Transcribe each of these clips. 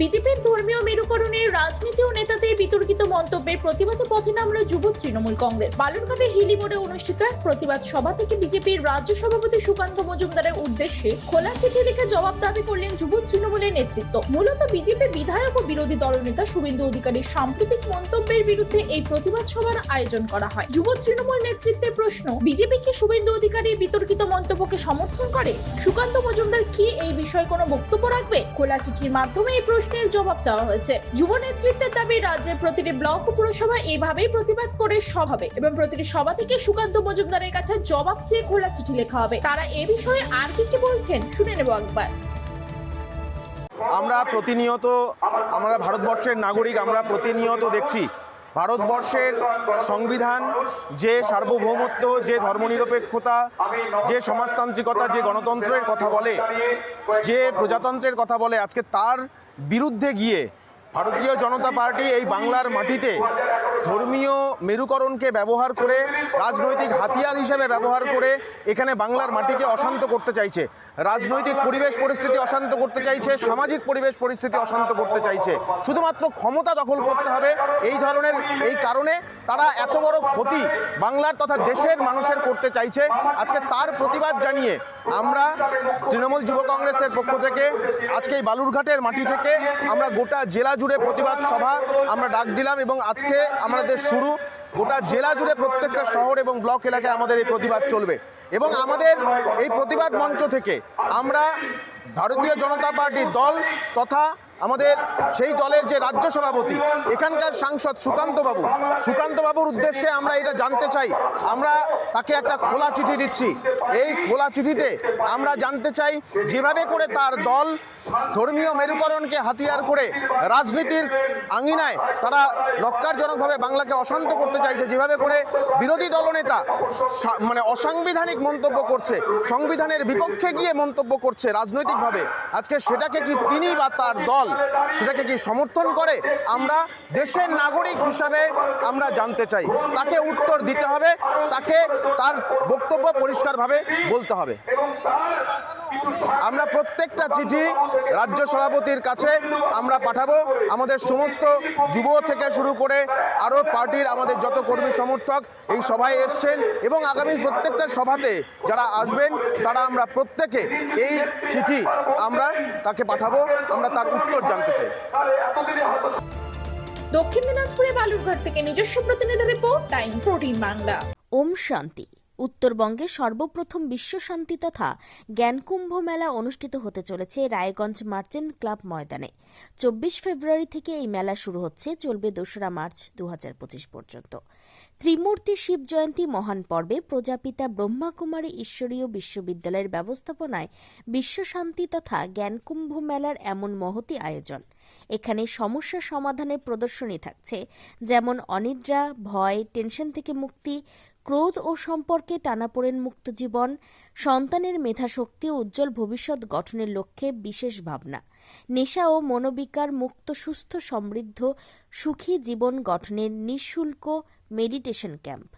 বিজেপির ধর্মীয় মেরুকরণের রাজনীতি ও নেতাদের বিতর্কিত মন্তব্যের প্রতিবাদে পথে নামল যুব তৃণমূল কংগ্রেস। বালুরঘাটের হিলি মোড়ে অনুষ্ঠিত এক প্রতিবাদ সভা থেকে বিজেপির রাজ্য সভাপতি সুকান্ত মজুমদারের উদ্দেশ্যে খোলা চিঠি লিখে জবাব দাবি করলেন যুব তৃণমূলের নেতৃত্ব। মূলত বিজেপি বিধায়ক ও বিরোধী দলনেতা শুভেন্দু অধিকারীর সাম্প্রতিক মন্তব্যের বিরুদ্ধে এই প্রতিবাদ সভার আয়োজন করা হয়। যুব তৃণমূল নেতৃত্বের প্রশ্ন, বিজেপি কি শুভেন্দু অধিকারীর বিতর্কিত মন্তব্যকে সমর্থন করে? সুকান্ত মজুমদার কি এই বিষয়ে কোনো বক্তব্য রাখবে? খোলা চিঠির মাধ্যমে এই প্রশ্নের জবাব চাওয়া হয়েছে। যুব নেতৃত্বের দাবি, রাজ্যের প্রতিটি ব্লক ও পুরসভা এইভাবেই প্রতিবাদ করে সভা হবে এবং প্রতিটি সভা থেকে সুকান্ত মজুমদারের কাছে জবাব চেয়ে খোলা চিঠি লেখা হবে। তারা এ বিষয়ে আর কি কি বলছেন শুনে নেব একবার। আমরা প্রতিনিয়ত, আমরা ভারতবর্ষের নাগরিক, আমরা প্রতিনিয়ত দেখছি, ভারতবর্ষের সংবিধান যে সার্বভৌমত্ব, যে ধর্মনিরপেক্ষতা, যে সমাজতান্ত্রিকতা, যে গণতন্ত্রের কথা বলে, যে প্রজাতন্ত্রের কথা বলে, আজকে তার বিরুদ্ধে গিয়ে ভারতীয় জনতা পার্টি এই বাংলার মাটিতে ধর্মীয় মেরুকরণকে ব্যবহার করে, রাজনৈতিক হাতিয়ার হিসেবে ব্যবহার করে এখানে বাংলার মাটিকে অশান্ত করতে চাইছে। রাজনৈতিক পরিবেশ পরিস্থিতি অশান্ত করতে চাইছে, সামাজিক পরিবেশ পরিস্থিতি অশান্ত করতে চাইছে। শুধুমাত্র ক্ষমতা দখল করতে হবে এই ধরনের, এই কারণে তারা এত বড় ক্ষতি বাংলার তথা দেশের মানুষের করতে চাইছে। আজকে তার প্রতিবাদ জানিয়ে আমরা তৃণমূল যুব কংগ্রেসের পক্ষ থেকে, আজকে এই বালুরঘাটের মাটি থেকে আমরা গোটা জেলা জুড়ে প্রতিবাদ সভা আমরা ডাক দিলাম এবং আজকে আমাদের শুরু। গোটা জেলা জুড়ে প্রত্যেকটা শহর এবং ব্লক এলাকায় আমাদের এই প্রতিবাদ চলবে। এবং আমাদের এই প্রতিবাদ মঞ্চ থেকে আমরা ভারতীয় জনতা পার্টি দল তথা আমাদের সেই দলের যে রাজ্য সভাপতি, এখানকার সাংসদ সুকান্ত বাবু সুকান্ত বাবুর উদ্দেশ্যে আমরা এটা জানতে চাই। আমরা তাকে একটা খোলা চিঠি দিচ্ছি। এই খোলা চিঠিতে আমরা জানতে চাই, যেভাবে করে তার দল ধর্মীয় মেরুকরণকে হাতিয়ার করে রাজনীতির আঙিনায় তারা নক্কারজনকভাবে বাংলাকে অশান্ত করতে চাইছে, যেভাবে করে বিরোধী দলনেতা মানে অসাংবিধানিক মন্তব্য করছে, সংবিধানের বিপক্ষে গিয়ে মন্তব্য করছে রাজনৈতিকভাবে, আজকে সেটাকে কি তিনি বা তার দল সেটাকে কি সমর্থন করে? আমরা দেশের নাগরিক হিসাবে আমরা জানতে চাই। তাকে উত্তর দিতে হবে, তাকে তার বক্তব্য পরিষ্কারভাবে বলতে হবে। আমরা প্রত্যেকটা চিঠি রাজ্য সভাপতির কাছে আমরা পাঠাবো। আমাদের সমস্ত যুব থেকে শুরু করে আরও পার্টির আমাদের যত কর্মী সমর্থক এই সভায় এসছেন এবং আগামী প্রত্যেকটা সভাতে যারা আসবেন তারা আমরা প্রত্যেকে এই চিঠি আমরা তাকে পাঠাবো। আমরা তার উত্তর জানতে চাই। দক্ষিণ দিনাজপুরে বালুরঘাট থেকে নিজস্ব প্রতিনিধি রিপোর্ট টাইম প্রোটিন বাংলা। ওম শান্তি। উত্তরবঙ্গে সর্বপ্রথম বিশ্বশান্তি তথা জ্ঞানকুম্ভ মেলা অনুষ্ঠিত হতে চলেছে রায়গঞ্জ মার্চেন্ট ক্লাব ময়দানে। চব্বিশ ফেব্রুয়ারি থেকে এই মেলা শুরু হচ্ছে, চলবে দোসরা মার্চ দু হাজার পঁচিশ পর্যন্ত। ত্রিমূর্তি শিব জয়ন্তী মহান পর্বে প্রজাপিতা ব্রহ্মাকুমারী ঈশ্বরীয় বিশ্ববিদ্যালয়ের ব্যবস্থাপনায় বিশ্বশান্তি তথা জ্ঞানকুম্ভ মেলার এমন মহতি আয়োজন। এখানে সমস্যা সমাধানের প্রদর্শনী থাকছে, যেমন অনিদ্রা, ভয়, টেনশন থেকে মুক্তি, ক্রোধ ও সম্পর্কে টানাপোড়েন মুক্ত জীবন সন্তানের মেধাশক্তি ও উজ্জ্বল ভবিষ্যৎ গঠনের লক্ষ্যে বিশেষ ভাবনা। নেশা ও মনোবিকার মুক্ত, সুস্থ, সমৃদ্ধ, সুখী জীবন গঠনের নিঃশুল্ক মেডিটেশন ক্যাম্প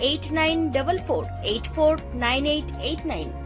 8944 849889.